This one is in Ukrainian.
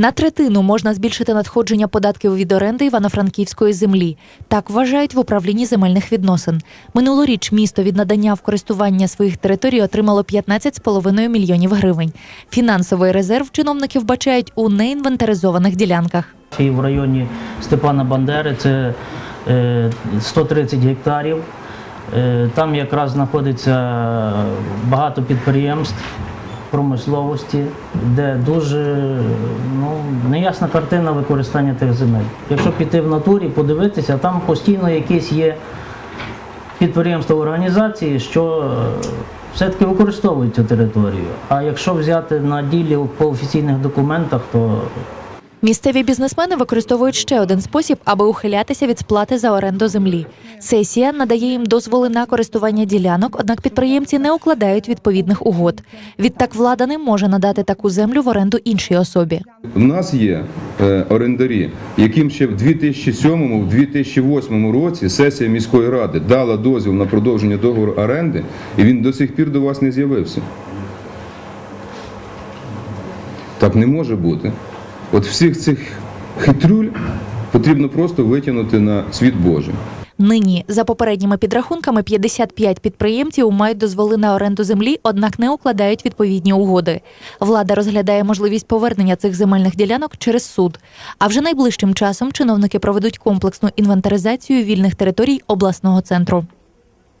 На третину можна збільшити надходження податків від оренди івано-франківської землі. Так вважають в управлінні земельних відносин. Минулоріч місто від надання в користування своїх територій отримало 15,5 мільйонів гривень. Фінансовий резерв чиновники вбачають у неінвентаризованих ділянках. І в районі Степана Бандери це е, 130 гектарів. Е, Там якраз знаходиться багато підприємств промисловості, де дуже ну, неясна картина використання тих земель. Якщо піти в натурі, подивитися, там постійно якісь є підприємства організації, що е, все-таки використовують цю територію. А якщо взяти на ділі по офіційних документах, то Місцеві бізнесмени використовують ще один спосіб, аби ухилятися від сплати за оренду землі. Сесія надає їм дозволи на користування ділянок, однак підприємці не укладають відповідних угод. Відтак влада не може надати таку землю в оренду іншій особі. У нас є е, орендарі, яким ще в 2007-2008 році сесія міської ради дала дозвіл на продовження договору оренди, і він до сих пір до вас не з'явився. Так не може бути. От всіх цих хитрюль потрібно просто витягнути на світ Божий. Нині, за попередніми підрахунками, 55 підприємців мають дозволи на оренду землі, однак не укладають відповідні угоди. Влада розглядає можливість повернення цих земельних ділянок через суд. А вже найближчим часом чиновники проведуть комплексну інвентаризацію вільних територій обласного центру.